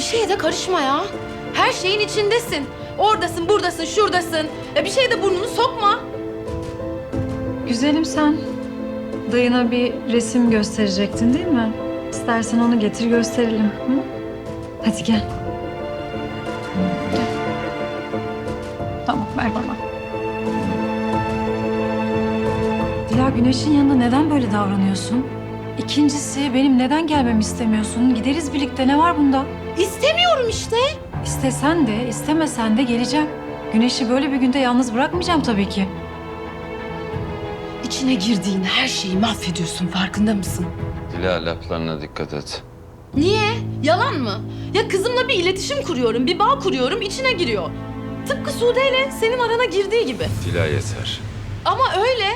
Bir şeye de karışma ya. Her şeyin içindesin. Oradasın, buradasın, şuradasın. Ya bir şeye de burnunu sokma. Güzelim sen. Dayına bir resim gösterecektin değil mi? İstersen onu getir gösterelim. Hı? Hadi gel. Gel. Tamam ver bana. Dila Güneş'in yanında neden böyle davranıyorsun? İkincisi benim neden gelmemi istemiyorsun? Gideriz birlikte ne var bunda? İstemiyorum işte. İstesen de istemesen de geleceğim. Güneş'i böyle bir günde yalnız bırakmayacağım tabii ki. İçine girdiğin her şeyi mahvediyorsun farkında mısın? Dila laflarına dikkat et. Niye? Yalan mı? Ya kızımla bir iletişim kuruyorum, bir bağ kuruyorum, içine giriyor. Tıpkı Sude ile senin arana girdiği gibi. Dila yeter. Ama öyle.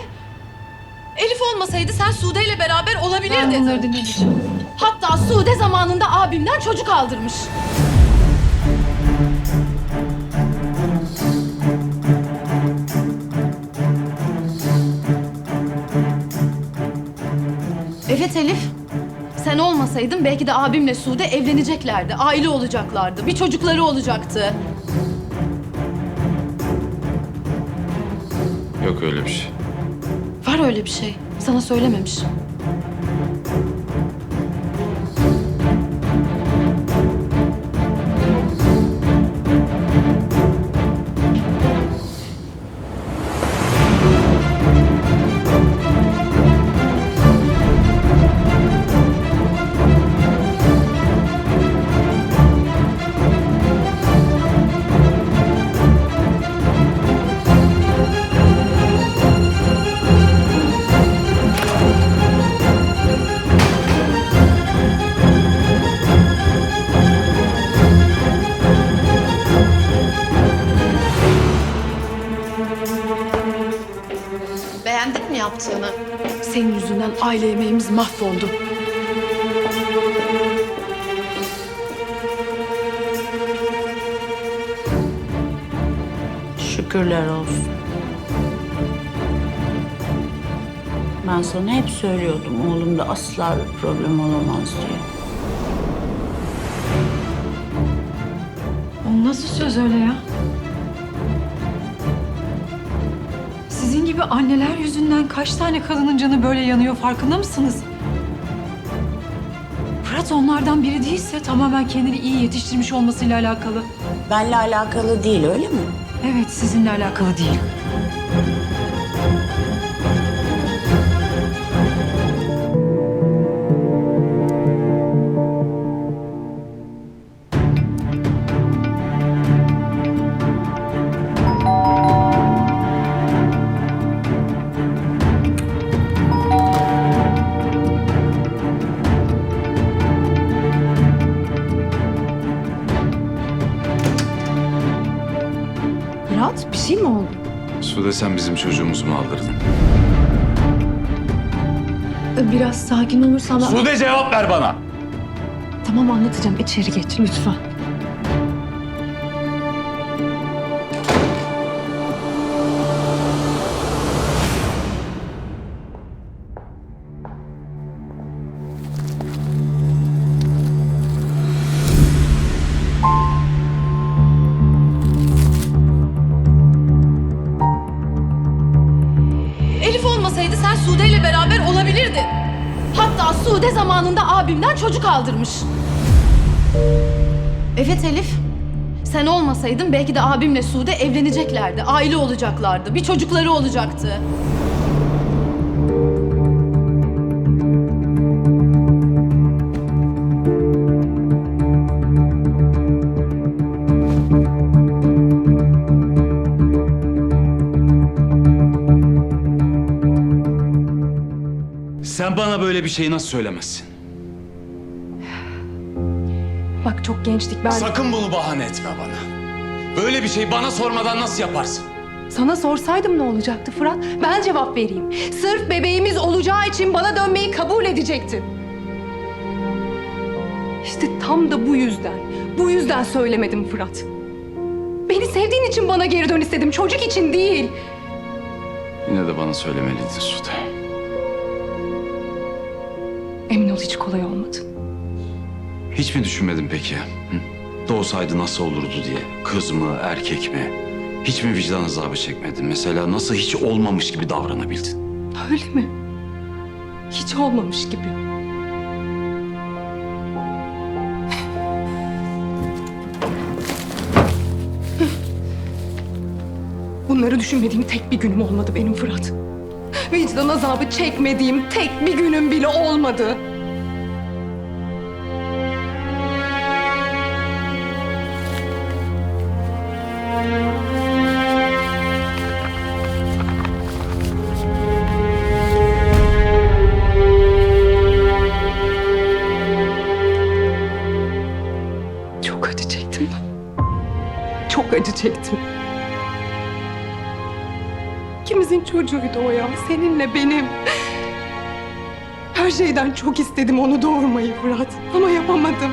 Elif olmasaydı sen Sude ile beraber Ben olabilirdin. bunları dinleyeceğim. Hatta Sude zamanında abimden çocuk aldırmış. Evet Elif. Sen olmasaydın belki de abimle Sude evleneceklerdi. Aile olacaklardı. Bir çocukları olacaktı. Yok öyle bir şey. Öyle bir şey. Sana söylememiş. Yaptığını? Senin yüzünden aile yemeğimiz mahvoldu. Şükürler olsun. Ben sana hep söylüyordum oğlumda asla bir problem olamaz diye. O nasıl söz öyle ya? Gibi anneler yüzünden kaç tane kadının canı böyle yanıyor farkında mısınız? Fırat onlardan biri değilse tamamen kendini iyi yetiştirmiş olmasıyla alakalı. Benle alakalı değil öyle mi? Evet sizinle alakalı değil. Sude sen bizim çocuğumuzu mu aldırdın? Biraz sakin olursan... Sude cevap ver bana. Tamam anlatacağım. İçeri geç lütfen. Zamanında abimden çocuk aldırmış. Evet Elif. Sen olmasaydın belki de abimle Sude evleneceklerdi. Aile olacaklardı. Bir çocukları olacaktı. Sen bana böyle bir şeyi nasıl söylemezsin? Çok gençtik ben. Sakın bunu bahane etme bana. Böyle bir şey bana sormadan nasıl yaparsın? Sana sorsaydım ne olacaktı Fırat? Ben cevap vereyim. Sırf bebeğimiz olacağı için bana dönmeyi kabul edecektin. İşte tam da bu yüzden, bu yüzden söylemedim Fırat. Beni sevdiğin için bana geri dön istedim, çocuk için değil. Yine de bana söylemeliydin Sude. Emin ol hiç kolay olmadı. Hiç mi düşünmedin peki? Hı? Doğsaydı nasıl olurdu diye. Kız mı, erkek mi? Hiç mi vicdan azabı çekmedin? Mesela nasıl hiç olmamış gibi davranabildin? Öyle mi? Hiç olmamış gibi. Bunları düşünmediğim tek bir günüm olmadı benim Fırat. Vicdan azabı çekmediğim tek bir günüm bile olmadı. Acı çektim. İkimizin çocuğuydu o ya. Seninle benim. Her şeyden çok istedim onu doğurmayı Fırat. Ama yapamadım.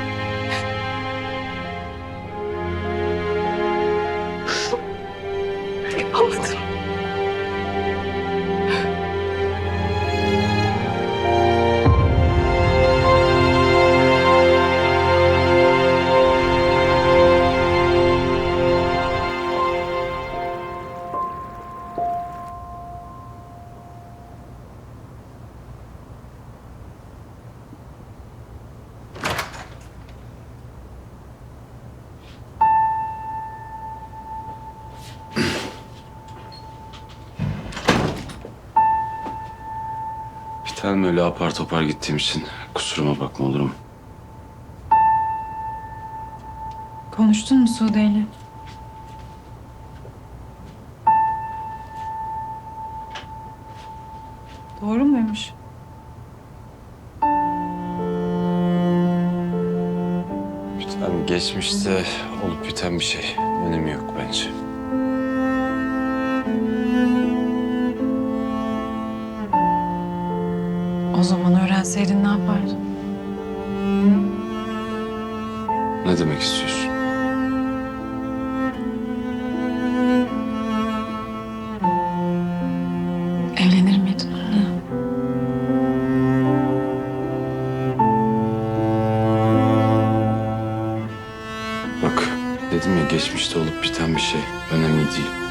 Bir tanem öyle apar topar gittiğim için kusuruma bakma olur mu? Konuştun mu Sude'yle? Doğru muymuş? Tanem geçmişte olup biten bir şey. Önemi yok bence. O zaman öğrenseydin ne yapardın? Ne demek istiyorsun? Evlenir miydin onunla? Bak dedim ya geçmişte olup biten bir şey. Önemli değil.